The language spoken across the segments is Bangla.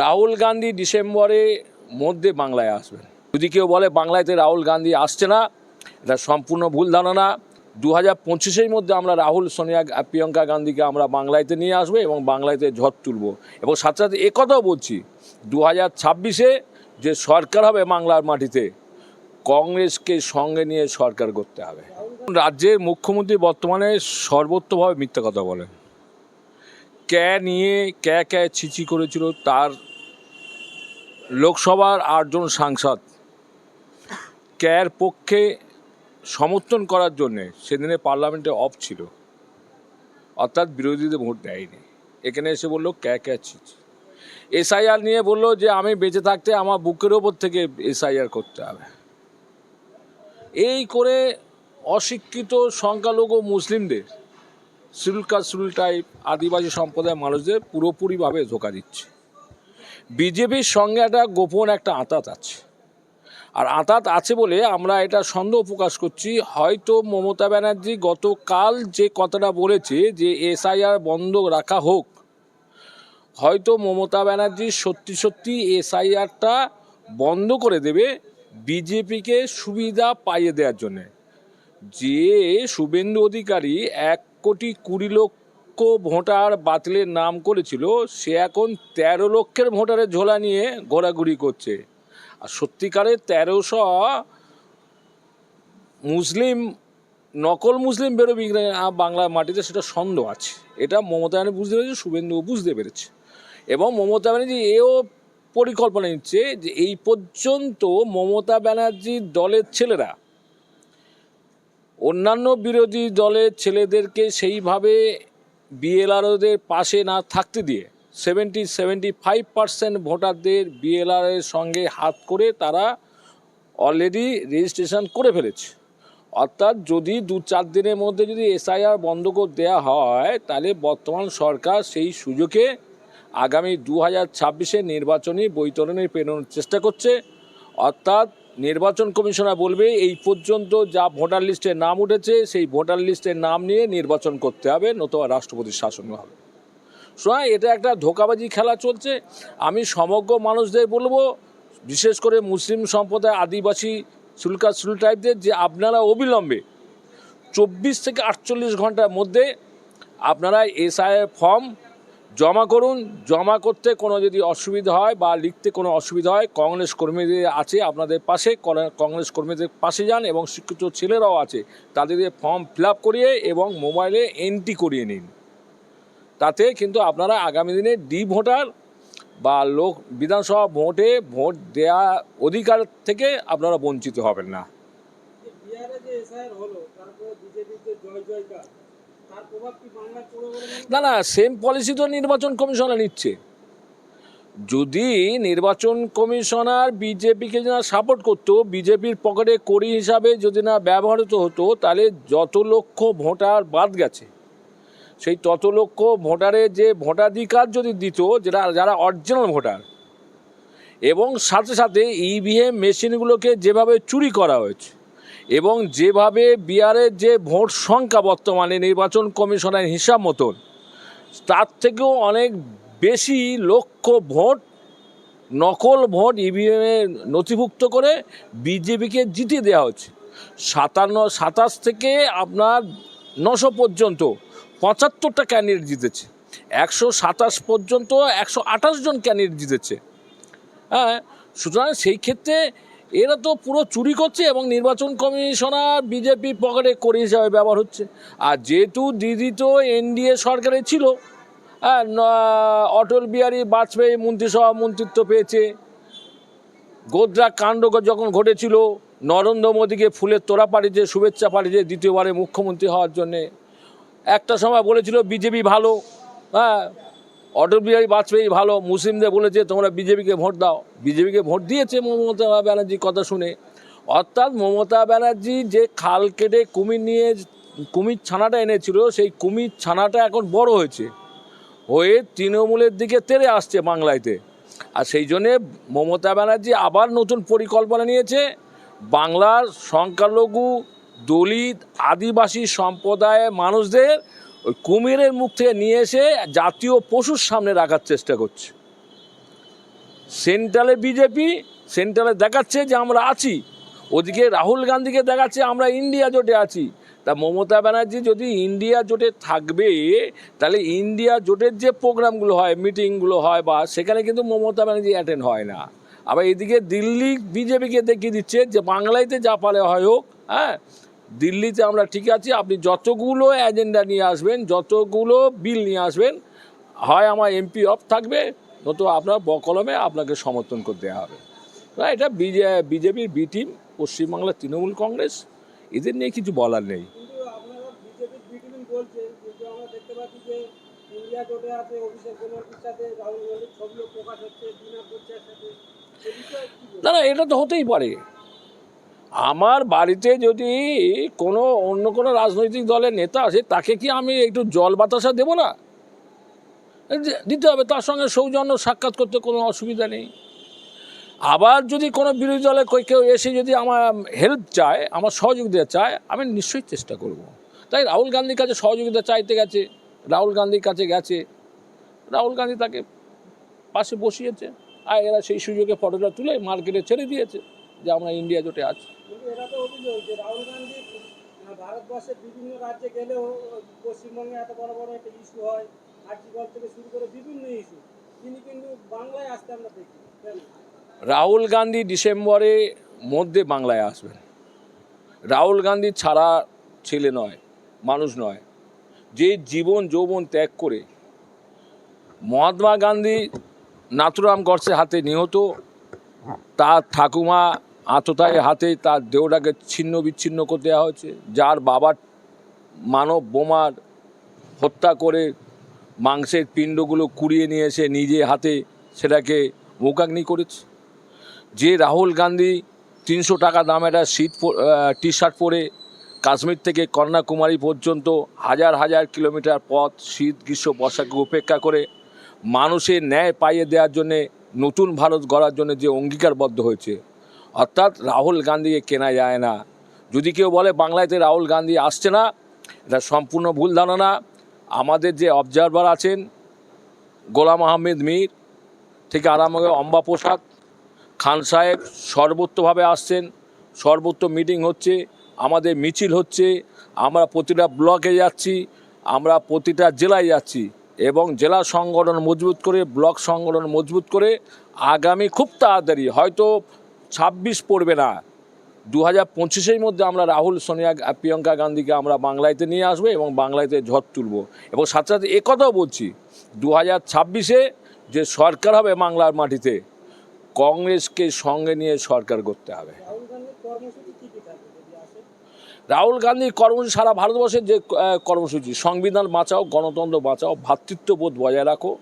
রাহুল গান্ধী ডিসেম্বরে মধ্যে বাংলায় আসবেন। যদি কেউ বলে বাংলাতে রাহুল গান্ধী আসছে না, এটা সম্পূর্ণ ভুল ধারণা। দু হাজার পঁচিশের মধ্যে আমরা রাহুল, সোনিয়া, প্রিয়ঙ্কা গান্ধীকে আমরা বাংলাতে নিয়ে আসব এবং বাংলাতে ঝড় তুলব। এবং সাথে সাথে একথাও বলছি দু হাজার ছাব্বিশে যে সরকার হবে বাংলার মাটিতে, কংগ্রেসকে সঙ্গে নিয়ে সরকার করতে হবে। রাজ্যের মুখ্যমন্ত্রী বর্তমানে সর্বত্রভাবে মিথ্যা কথা বলেন। ক্যা নিয়ে ক্যা ক্যা ছিচি করেছিল তার লোকসভার আটজন সাংসদ ক্যার পক্ষে সমর্থন করার জন্যে সেদিনে পার্লামেন্টে অফ ছিল। অর্থাৎ বিরোধীদের ভোট দেয়নি। এখানে এসে বলল ক্যা ক্যা ছিচি? এসআইআর নিয়ে বলল যে, আমি বেঁচে থাকতে আমার বুকের ওপর থেকে এসআইআর করতে হবে। এই করে অশিক্ষিত সংখ্যালঘু মুসলিমদের শিডিউল কাস্ট টাইপ আদিবাসী সম্প্রদায়ের মানুষদের পুরোপুরিভাবে ধোকা দিচ্ছে। বিজেপির সঙ্গে একটা গোপন একটা আঁতাত আছে। আর আঁতাত আছে বলে আমরা এটা সন্দেহ প্রকাশ করছি। হয়তো মমতা ব্যানার্জি গতকাল যে কথাটা বলেছে যে এসআইআর বন্ধ রাখা হোক, হয়তো মমতা ব্যানার্জি সত্যি সত্যি এসআইআরটা বন্ধ করে দেবে বিজেপিকে সুবিধা পাইয়ে দেওয়ার জন্যে। যে শুভেন্দু অধিকারী এক কোটি কুড়ি লক্ষ ভোটার বাতিলের নাম করেছিল, সে এখন তেরো লক্ষের ভোটারের ঝোলা নিয়ে ঘোরাঘুরি করছে। আর সত্যিকারের তেরোশো মুসলিম, নকল মুসলিম বেরোবি বাংলার মাটিতে সেটা সন্দেহ আছে। এটা মমতা ব্যানার্জি বুঝতে পেরেছে শুভেন্দু বুঝতে পেরেছে। এবং মমতা ব্যানার্জি এও পরিকল্পনা নিচ্ছে যে এই পর্যন্ত মমতা ব্যানার্জির দলের ছেলেরা অন্যান্য বিরোধী দলের ছেলেদেরকে সেইভাবে বিএলআরওদের পাশে না থাকতে দিয়ে সেভেন্টি সেভেন্টি ফাইভ পার্সেন্ট ভোটারদের বিএলআরের সঙ্গে হাত করে তারা অলরেডি রেজিস্ট্রেশন করে ফেলেছে। অর্থাৎ যদি দু চার দিনের মধ্যে যদি এসআইআর বন্ধ করে দেওয়া হয়, তাহলে বর্তমান সরকার সেই সুযোগে আগামী দু হাজার ছাব্বিশে নির্বাচনী বৈতরণে পেরোনোর চেষ্টা করছে। অর্থাৎ নির্বাচন কমিশনার বলবে, এই পর্যন্ত যা ভোটার লিস্টে নাম উঠেছে, সেই ভোটার লিস্টের নাম নিয়ে নির্বাচন করতে হবে, নতুবা রাষ্ট্রপতির শাসন হবে। সুতরাং এটা একটা ধোকাবাজি খেলা চলছে। আমি সমগ্র মানুষদের বলব, বিশেষ করে মুসলিম সম্প্রদায় আদিবাসী, সুলকা সুল টাইপদের যে আপনারা অবিলম্বে চব্বিশ থেকে আটচল্লিশ ঘণ্টার মধ্যে আপনারা এসআইয়ের ফর্ম জমা করুন, জমা করতে কোনো যদি অসুবিধা হয় বা লিখতে কোনো অসুবিধা হয়, কংগ্রেস কর্মীদের আছে আপনাদের পাশে কংগ্রেস কর্মীদের পাশে যান এবং শিক্ষিত ছেলেরাও আছে, তাদের ফর্ম ফিল করিয়ে এবং মোবাইলে এন্ট্রি করিয়ে নিন। তাতে কিন্তু আপনারা আগামী দিনে ডি ভোটার বা লোক, বিধানসভা ভোটে ভোট দেয়া অধিকার থেকে আপনারা বঞ্চিত হবেন না। না না সেম পলিসি তো নির্বাচন কমিশনার নিচ্ছে। যদি নির্বাচন কমিশনার বিজেপিকে না সাপোর্ট করতো, বিজেপির পকেটে কড়ি হিসাবে যদি না ব্যবহৃত হতো, তাহলে যত লক্ষ ভোটার বাদ গেছে। সেই তত লক্ষ ভোটারের যে ভোটাধিকার যদি দিত, যেটা যারা অরিজিনাল ভোটার, এবং সাথে সাথে ইভিএম মেশিনগুলোকে যেভাবে চুরি করা হয়েছে এবং যেভাবে বিহারের যে ভোট সংখ্যা বর্তমানে নির্বাচন কমিশনের হিসাব মতন, তার থেকেও অনেক বেশি লক্ষ ভোট, নকল ভোট ইভিএমে নথিভুক্ত করে বিজেপিকে জিতিয়ে দেওয়া হচ্ছে। সাতান্ন, সাতাশ থেকে আপনার নশো পর্যন্ত পঁচাত্তরটা ক্যান্ডিডেট জিতেছে। একশো সাতাশ পর্যন্ত একশো আঠাশ জন ক্যান্ডিডেট জিতেছে। হ্যাঁ সুতরাং সেই ক্ষেত্রে এরা তো পুরো চুরি করছে এবং নির্বাচন কমিশনার বিজেপি পকেটে করে হিসাবে ব্যবহার হচ্ছে। আর যেহেতু দিদি তো এনডিএ সরকারে ছিল হ্যাঁ অটল বিহারী বাজপেয়ী মন্ত্রিসভা মন্ত্রিত্ব পেয়েছে, গোদ্রা কাণ্ড যখন ঘটেছিল, নরেন্দ্র মোদীকে ফুলের তোড়া পাঠিয়েছে শুভেচ্ছা পাঠিয়েছে দ্বিতীয়বারে মুখ্যমন্ত্রী হওয়ার জন্যে। একটা সময় বলেছিল, বিজেপি ভালো হ্যাঁ অটল বিহারী বাজপেয়ী ভালো, মুসলিমদের বলেছে তোমরা বিজেপিকে ভোট দাও। বিজেপিকে ভোট দিয়েছে মমতা ব্যানার্জি কথা শুনে। অর্থাৎ মমতা ব্যানার্জি যে খাল কেটে কুমির নিয়ে কুমির ছানাটা এনেছিল, সেই কুমির ছানাটা এখন বড় হয়েছে। হয়ে তৃণমূলের দিকে তেড়ে আসছে বাংলাতে। আর সেই জন্যে মমতা ব্যানার্জি আবার নতুন পরিকল্পনা নিয়েছে। বাংলার সংখ্যালঘু, দলিত, আদিবাসী সম্প্রদায়ের মানুষদের ওই কুমিরের মুখ থেকে নিয়ে এসে জাতীয় পশুর সামনে রাখার চেষ্টা করছে। সেন্ট্রালে বিজেপি, সেন্ট্রালে দেখাচ্ছে যে আমরা আছি। ওদিকে রাহুল গান্ধীকে দেখাচ্ছে আমরা ইন্ডিয়া জোটে আছি। তা মমতা ব্যানার্জি যদি ইন্ডিয়া জোটে থাকবে, তাহলে ইন্ডিয়া জোটের যে প্রোগ্রামগুলো হয়, মিটিংগুলো হয় বা সেখানে কিন্তু মমতা ব্যানার্জি অ্যাটেন্ড হয় না। আবার এদিকে দিল্লি বিজেপিকে দেখিয়ে দিচ্ছে যে বাংলাতে যা পারে হয় হোক হ্যাঁ দিল্লিতে আমরা ঠিক আছি। আপনি যতগুলো এজেন্ডা নিয়ে আসবেন, যতগুলো বিল নিয়ে আসবেন, হয় আমার এমপি অফ থাকবে নয়তো আপনার বকলমে আপনাকে সমর্থন করে দেওয়া হবে। না, এটা বিজে, বিজেপির বি টিম পশ্চিমবাংলার তৃণমূল কংগ্রেস, এদের নিয়ে কিছু বলার নেই? না না, এটা তো হতেই পারে। আমার বাড়িতে যদি কোনো অন্য কোনো রাজনৈতিক দলের নেতা আসে, তাকে কি আমি একটু জল বাতাসা দেবো না? দিতে হবে, তার সঙ্গে সৌজন্য সাক্ষাৎ করতে কোনো অসুবিধা নেই। আবার যদি কোনো বিরোধী দলে কেউ এসে যদি আমার হেল্প চায়, আমার সহযোগিতা চায়, আমি নিশ্চয়ই চেষ্টা করব। তাই রাহুল গান্ধীর কাছে সহযোগিতা চাইতে গেছে, রাহুল গান্ধীর কাছে গেছে। রাহুল গান্ধী তাকে পাশে বসিয়েছে, আর এরা সেই সুযোগে ফটোটা তুলে মার্কেটে ছেড়ে দিয়েছে। যে আমরা ইন্ডিয়া জোটে আছি। কিন্তু এটা তো অভিযোগ যে রাহুল গান্ধী আহ, ভারতবর্ষের বিভিন্ন রাজ্যে গেলেও পশ্চিমবঙ্গে এত বড় বড় একটা ইস্যু হয় আর্টিকল থেকে শুরু করে বিভিন্ন ইস্যু তিনি কিন্তু বাংলায় আসতে আমরা দেখি রাহুল গান্ধী ডিসেম্বরে মধ্যে বাংলায় আসবেন। রাহুল গান্ধী ছাড়া ছেলে নয় মানুষ নয়। যে জীবন যৌবন ত্যাগ করে মহাত্মা গান্ধী নাথুরাম গডসে হাতে নিহত তার ঠাকুমা আততায় হাতে তার দেহটাকে ছিন্ন বিচ্ছিন্ন করে দেওয়া হয়েছে। যার বাবার মানব বোমার হত্যা করে মাংসের পিণ্ডগুলো কুড়িয়ে নিয়ে এসে নিজে হাতে সেটাকে মোকাগ্নি করেছে। যে রাহুল গান্ধী তিনশো টাকা দাম একটা শীত টি শার্ট পরে কাশ্মীর থেকে কন্যাকুমারী পর্যন্ত হাজার হাজার কিলোমিটার পথ শীত, গ্রীষ্ম, বর্ষাকে উপেক্ষা করে মানুষের ন্যায় পাইয়ে দেওয়ার জন্যে, নতুন ভারত গড়ার জন্য যে অঙ্গীকারবদ্ধ হয়েছে অর্থাৎ রাহুল গান্ধীকে কেনা যায় না। যদি কেউ বলে বাংলাতে রাহুল গান্ধী আসছে না, এটা সম্পূর্ণ ভুল ধারণা। আমাদের যে অবজারভার আছেন, গোলাম আহমেদ মীর, থেকে আরম্ভ করে অম্বা প্রসাদ, খান সাহেব সর্বত্রভাবে আসছেন সর্বত্র মিটিং হচ্ছে, আমাদের মিছিল হচ্ছে, আমরা প্রতিটা ব্লকে যাচ্ছি, আমরা প্রতিটা জেলায় যাচ্ছি এবং জেলা সংগঠন মজবুত করে ব্লক সংগঠন মজবুত করে আগামী খুব তাড়াতাড়ি, হয়তো ছাব্বিশ পড়বে না। দু হাজার পঁচিশের মধ্যে আমরা রাহুল সোনিয়া প্রিয়াঙ্কা গান্ধীকে আমরা বাংলাতে নিয়ে আসব এবং বাংলাতে ঝড় তুলব। এবং সাথে সাথে একথাও বলছি দু হাজার ছাব্বিশে যে সরকার হবে বাংলার মাটিতে কংগ্রেসকে সঙ্গে নিয়ে সরকার করতে হবে। রাহুল গান্ধীর কর্মসূচি সারা ভারতবর্ষের যে কর্মসূচি সংবিধান বাঁচাও গণতন্ত্র বাঁচাও ভ্রাতৃত্ববোধ বজায় রাখো।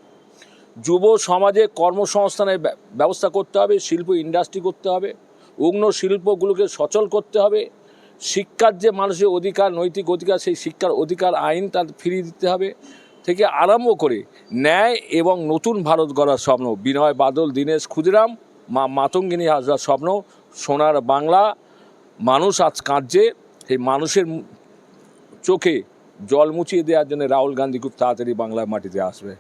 যুব সমাজে কর্মসংস্থানের ব্যবস্থা করতে হবে, শিল্প ইন্ডাস্ট্রি করতে হবে, উগ্ন শিল্পগুলোকে সচল করতে হবে, শিক্ষার যে মানুষের অধিকার, নৈতিক অধিকার, সেই শিক্ষার অধিকার আইন তার ফিরিয়ে দিতে হবে থেকে আরম্ভ করে ন্যায় এবং নতুন ভারত গড়ার স্বপ্ন। বিনয় বাদল, দীনেশ ক্ষুদিরাম, মা মাতঙ্গিনী হাজরার স্বপ্ন, সোনার বাংলা, মানুষ আজ কাঁদছে সেই মানুষের চোখে জল মুছিয়ে দেওয়ার জন্য রাহুল গান্ধী খুব তাড়াতাড়ি বাংলার মাটিতে আসবে।